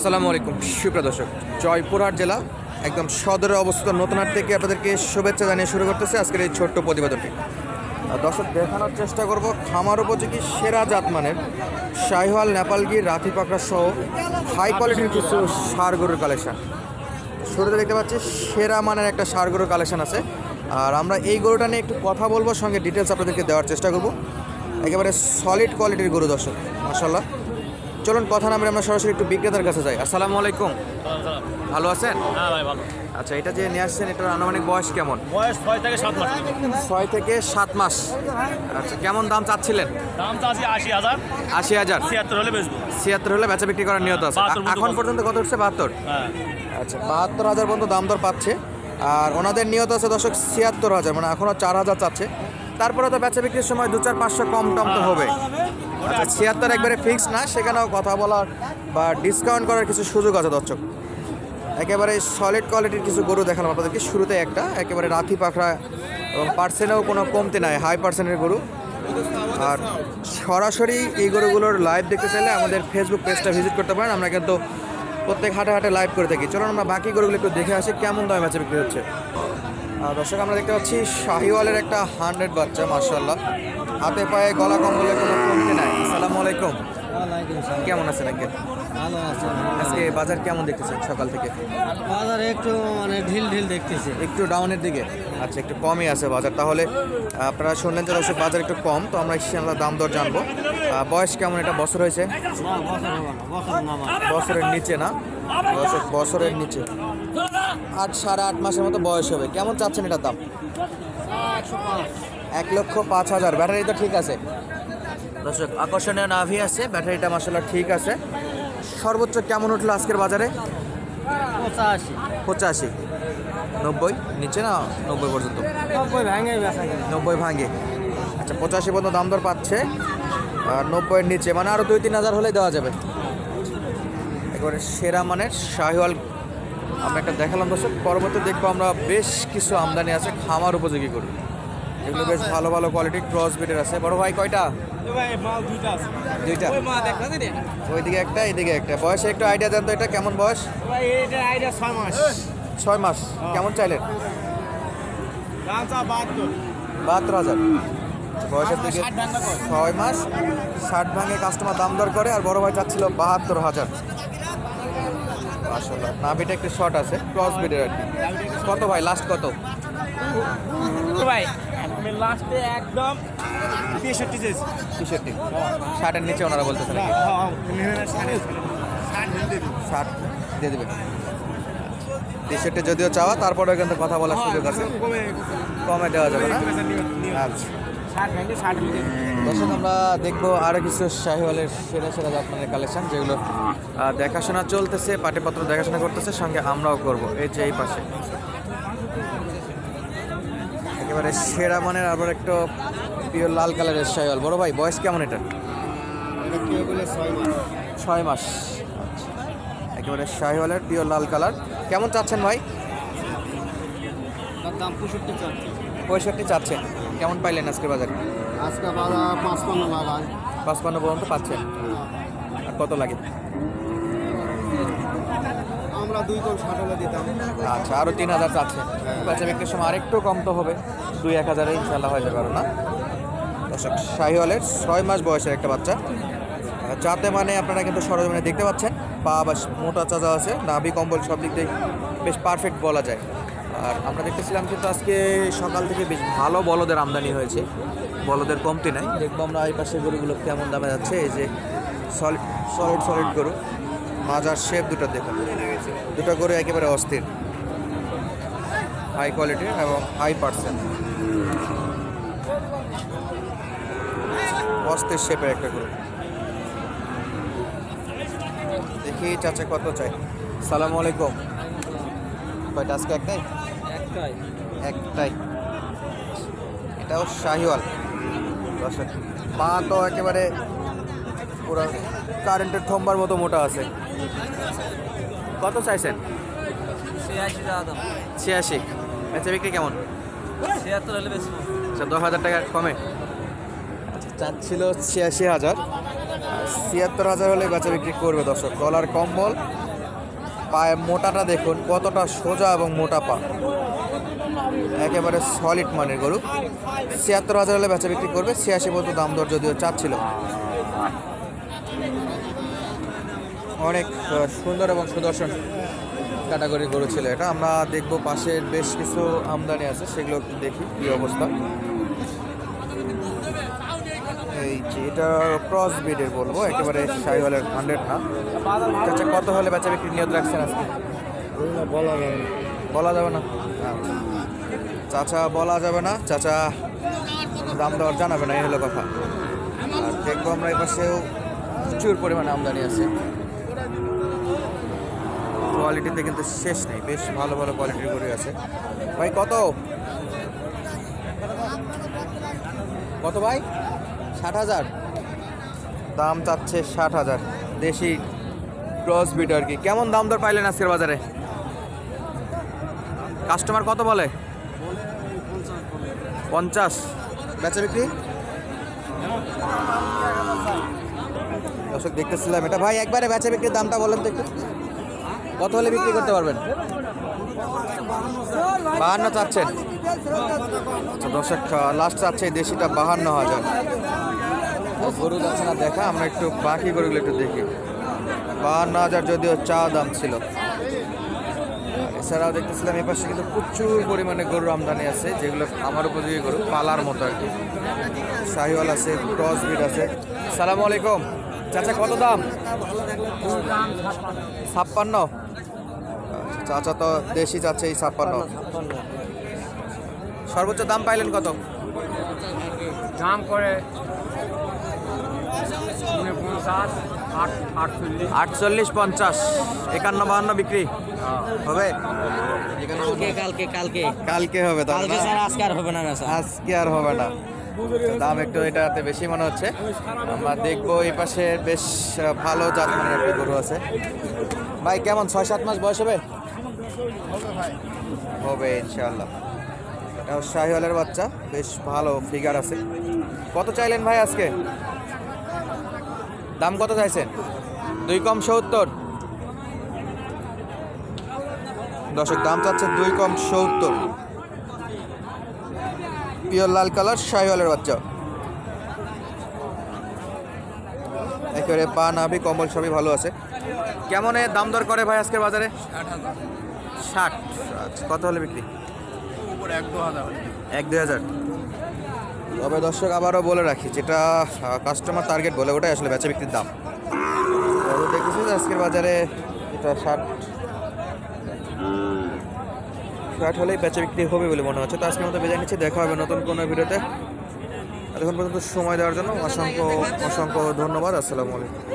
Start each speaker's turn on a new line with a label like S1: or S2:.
S1: আসসালামু আলাইকুম। সুপ্রিয় দর্শক, জয়পুরহাট জেলা, একদম সদরে অবস্থিত নতুনহাট থেকে আপনাদেরকে শুভেচ্ছা জানিয়ে শুরু করতেছে আজকের এই ছোট্ট প্রতিবেদনটি। দর্শক, দেখানোর চেষ্টা করব খামার উপযোগী সেরা জাতমানের শাহিওয়াল নেপালগির রাথি পাকড়া সহ হাই কোয়ালিটির কিছু সার গরুর কালেকশন শুরুতে দেখতে পাচ্ছি সেরা মানের একটা সার গরুর কালেকশন আছে। আর আমরা এই গরুটা নিয়ে একটু কথা বলব, সঙ্গে ডিটেলস আপনাদেরকে দেওয়ার চেষ্টা করব। একেবারে সলিড কোয়ালিটির গরু দর্শক মাসাল্লাহ চলুন কথা নামে আমরা সরাসরি একটু বিক্রেতার কাছে যাই। আসসালামু আলাইকুম। ভালো আছেন?
S2: হ্যাঁ ভাই ভালো।
S1: আচ্ছা এটা যে নিয়ে আসছেন এটার আনুমানিক বয়স কেমন?
S2: বয়স ছয় থেকে সাত মাস।
S1: ছয় থেকে সাত মাস। আচ্ছা কেমন দাম চাচ্ছিলেন?
S2: দাম আছে আশি হাজার।
S1: আশি হাজার।
S2: ছিয়াত্তর হলে বেচবো।
S1: ছিয়াত্তর হলে বেচা বিক্রি করার নিয়ত আছে। এখন পর্যন্ত কত উঠছে বাহাত্তর?
S2: হ্যাঁ।
S1: আচ্ছা বাহাত্তর হাজার পর্যন্ত দাম দর পাচ্ছে। আর ওনাদের নিয়ত আছে দর্শক ছিয়াত্তর হাজার। মানে এখনও চার হাজার চাচ্ছে। তারপরে তো বেচা বিক্রির সময় দু চার পাঁচশো কম টম তো হবে। আচ্ছা ছিয়াত্তর একবারে ফিক্স না, সেখানেও কথা বলার বা ডিসকাউন্ট করার কিছু সুযোগ আছে দর্শক। একেবারে সলিড কোয়ালিটির কিছু গরু দেখালাম আপনাদেরকে। শুরুতে একটা, একেবারে রাথি পাখরা এবং পার্সেন্টেও কোনো কমতি নাই হাই পার্সেন্টের গরু। আর সরাসরি এই গরুগুলোর লাইভ দেখতে চাইলে আমাদের ফেসবুক পেজটা ভিজিট করতে পারেন। আমরা কিন্তু প্রত্যেক হাটে হাটে লাইভ করে থাকি। চলুন আমরা বাকি গরুগুলো একটু দেখে আসি, কেমন দামে বেচা বিক্রি হচ্ছে। দর্শক, আমরা দেখতে পাচ্ছি শাহিওয়ালের একটা হান্ড্রেড বাচ্চা মার্শাল্লাহ হাতে পায়ে গলা কম্বলে কোনো কমতি নাই। আলাইকুম। কেমন আছেন আঙ্কেল?
S3: ভালো আছে
S1: আজকে বাজার কেমন দেখতেছেন সকাল থেকে?
S3: বাজার একটু মানে ঢিল ঢিল দেখতেছি।
S1: একটু ডাউনের দিকে? আচ্ছা একটু কমই আছে বাজার। তাহলে আপনারা শুনলেন যে দর্শক বাজার একটু কম তো আমরা ইনশাআল্লাহ দাম দর জানব। বয়স কেমন এটা? বছর হয়েছে?
S3: বছর বছর আমার।
S1: বছরের নিচে না? দর্শক বছরের নিচে। আট সাড়ে আট মাসের মতো বয়স হবে। কেমন চাচ্ছেন এটার দাম? এক লক্ষ পাঁচ হাজার। ব্যাটারি তো ঠিক আছে। দর্শক আকর্ষণীয় নাভি আছে ব্যাটারিটা মাসাল্লাহ ঠিক আছে। সর্বোচ্চ কেমন উঠল আজকের বাজারে?
S3: পঁচাশি।
S1: পঁচাশি। নব্বই? নিচে না নব্বই পর্যন্ত?
S3: নব্বই ভেঙে
S1: নব্বই ভাঙে। আচ্ছা পঁচাশি পর্যন্ত দাম দর পাচ্ছে। আর নব্বইয়ের নিচে মানে আরও দুই তিন হাজার হলেই দেওয়া যাবে। একেবারে সেরা মানের শাহিওয়াল। আমরা একটা দেখালাম দর্শক পরবর্তী দেখব আমরা বেশ কিছু আমদানি আছে খামার উপযোগী করি। এগুলো বেশ ভালো ভালো কোয়ালিটির ক্রস বিটের আছে। বড় ভাই কয়টা? দুইটা ওইদিকে একটা এইদিকে একটা। বয়সে একটু আইডিয়া দেন তো এটা কেমন বয়স?
S3: ছয় মাস।
S1: ছয় মাস। কেমন চাইলেন
S3: বাহাত্তর।
S1: হাজার। বয়সের দিকে ছয় মাস। ষাট ভাঙে কাস্টমার দাম দর করে আর বড় ভাই চাচ্ছিল বাহাত্তর হাজার। নাভিটা একটু শর্ট আছে ক্রস বিডের আর কি। কত ভাই? লাস্ট কত?
S3: ভাই আমি লাস্টে একদম তেষট্টি চেয়েছি।
S1: তেষট্টি। ষাটের নিচে ওনারা ষাট। দিয়ে দেবে তেষট্টি যদিও চাওয়া তারপরেও কিন্তু কথা বলার সুযোগ আছে। কমে দেওয়া যাবে না? আচ্ছা। দর্শক আমরা দেখব আরও কিছু শাহিওয়ালের সেরা সেরা জাতমানের কালেকশন যেগুলো দেখাশোনা চলতেছে পাঠ্যপত্র দেখাশোনা করতেছে সঙ্গে আমরাও করব। এই যে এই পাশে। একেবারে সেরা মানের আবার একটু পিওর লাল কালারের শাহিওয়াল বড় ভাই বয়স কেমন এটা?
S3: ছয় মাস?
S1: আচ্ছা। একেবারে শাহিওয়ালের পিওর লাল কালার। কেমন চাচ্ছেন ভাই?
S3: দাম পঁয়ষট্টি
S1: পঁয়ষট্টি চাচ্ছেন কেমন পাইলেন আজকে বাজারে?
S3: আজকে বাজার পাঁচপান্ন
S1: পর্যন্ত পাচ্ছেন। আর কত লাগে? আচ্ছা আরও তিন হাজার চাচ্ছে। বাচ্চা বিক্রির সময় আরেকটু কম তো হবে। দুই এক হাজারে ইনশাল্লাহ হয়ে যাবে না। দর্শক, শাহিওয়ালের ছয় মাস বয়সের একটা বাচ্চা। যাতে মানে আপনারা কিন্তু সরজমিনে দেখতে পাচ্ছেন। পা বা মোটা চাচা আছে, নাভি, কম্বল সব দিক দিয়ে বেশ পারফেক্ট বলা যায়। আর আমরা দেখতেছিলাম কিন্তু আজকে সকাল থেকে বেশ ভালো বলদের আমদানি হয়েছে। বলদের কমতি নাই। দেখব আমরা এই পাশে গরুগুলো কেমন দামে যাচ্ছে। এই যে সলিড সলিড সলিড গরু। মাজার শেপ দুটো দেখুন। দুটো গরু একেবারে অস্থির। হাই কোয়ালিটির এবং হাই পার্সেন্ট অস্থির শেপের একটা গরু। দেখি চাচা কত চাই সালাম আলাইকুম। কয়টা আজকে একটাই
S3: একটাই।
S1: একটাই। এটাও শাহিওয়াল। পা তো একেবারে পুরো কারেন্টের থম্বার মতো মোটা আছে। কত চাইছেন?
S3: ছিয়াশি
S1: বেচা বিক্রি কেমন?
S3: ছিয়াত্তর হলে
S1: আচ্ছা দশ হাজার টাকা কমে। আচ্ছা চাচ্ছিল ছিয়াশি হাজার। ছিয়াত্তর হাজার হলে বেচা বিক্রি করবে দর্শক। ডলার কম্বল। পায়ে মোটাটা দেখুন কতটা সোজা এবং মোটা পা। একেবারে সলিড মানের গরু। ছিয়াত্তর হাজার হলে বেচা বিক্রি করবে। ছিয়াশি পর্যন্ত দাম দর যদিও চাচ্ছিল। অনেক সুন্দর এবং সুদর্শন ক্যাটাগরি গরু ছিল এটা। আমরা দেখব পাশের বেশ কিছু আমদানি আছে সেগুলো একটু দেখি কি অবস্থা। এই যে এটা ক্রস ব্রিডের বলব একেবারে সাইওয়ালের হান্ড্রেড না। আচ্ছা কত হলে বেচা বিক্রি নিয়ত রাখছেন আজকে?
S3: বলা যাবে
S1: বলা যাবে না? আচ্ছা। চাচা বলা যাবে না। চাচা দাম দেওয়ার জানাবে না এই হলো কথা। আর দেখব আমরা এই পাশেও প্রচুর পরিমাণে আমদানি আছে। কোয়ালিটিতে কিন্তু শেষ নেই। বেশ ভালো ভালো কোয়ালিটির গরু আছে। ভাই, কত? কত ভাই? ষাট হাজার। দাম চাচ্ছে ষাট হাজার। দেশি ক্রস বিট আর কি। কেমন দাম দর পাইলেন আজকের বাজারে? কাস্টমার কত বলে? পঞ্চাশ। বেচা বিক্রি? দর্শক দেখতেছিলাম এটা। ভাই, একবারে বেচা বিক্রির দামটা বলেন তো একটু। কত হলে বিক্রি করতে পারবেন? বাহান্ন চাচ্ছেন। আচ্ছা দর্শক লাস্ট চাচ্ছে দেশিটা বাহান্ন হাজার। গরু যাচ্ছে না, দেখা, আমরা একটু বাকি গরুগুলো একটু দেখি। বাহান্ন হাজার যদিও চা দাম ছিল। এছাড়াও দেখতেছিলাম এই পাশে কিন্তু প্রচুর পরিমাণে গরুর আমদানি আছে, যেগুলো আমার উপযোগী গরু, পালার মতো আর কি। শাহিওয়াল আছে ক্রস আছে। সালামু আলাইকুম। চাচা কত দাম? ছাপ্পান্ন। চাচা তো দেশি চাচ্ছে এই ছাপ্পান্ন। সর্বোচ্চ দাম পাইলেন কত?
S3: দাম করে আটচল্লিশ।
S1: পঞ্চাশ একান্ন বাহান্ন বিক্রি। হবে?
S3: কালকে কালকে কালকে।
S1: কালকে হবে?
S3: আজকে আর হবে না
S1: আজকে আর হবে না। দাম একটু এটাতে বেশি মনে হচ্ছে। আমরা দেখব এই পাশে বেশ ভালো জাত মানের একটা গরু আছে। ভাই, কেমন? ছয়, সাত মাস বয়স হবে? হবে, ইনশাআল্লাহ। এটাও শাহিওয়ালের বাচ্চা। বেশ ভালো ফিগার আছে। কত চাইলেন ভাই আজকে? দাম কত চাইছেন? দুই কম সত্তর। দর্শক, দাম চাচ্ছে দুই কম সত্তর। পিওর লাল কালার শাহিওয়ালের বাচ্চা। একেবারে পা নাভি কম্বল সবই ভালো আছে। কেমন দাম দর করে ভাই আজকের বাজারে? ষাট আচ্ছা কত হলে বিক্রি? এক দু হাজার। তবে দর্শক আবারও বলে রাখি যেটা কাস্টমার টার্গেট বলে ওটাই আসলে বেচা বিক্রির দাম। দেখেছি আজকের বাজারে এটা ষাট। ষাট হলেই বেচা বিক্রি হবে বলে মনে হচ্ছে। তো আজকের মতো বেজে নিচ্ছি, দেখা হবে নতুন কোনো ভিডিওতে। এতক্ষণ পর্যন্ত সময় দেওয়ার জন্য অসংখ্য অসংখ্য ধন্যবাদ, আসসালামু আলাইকুম।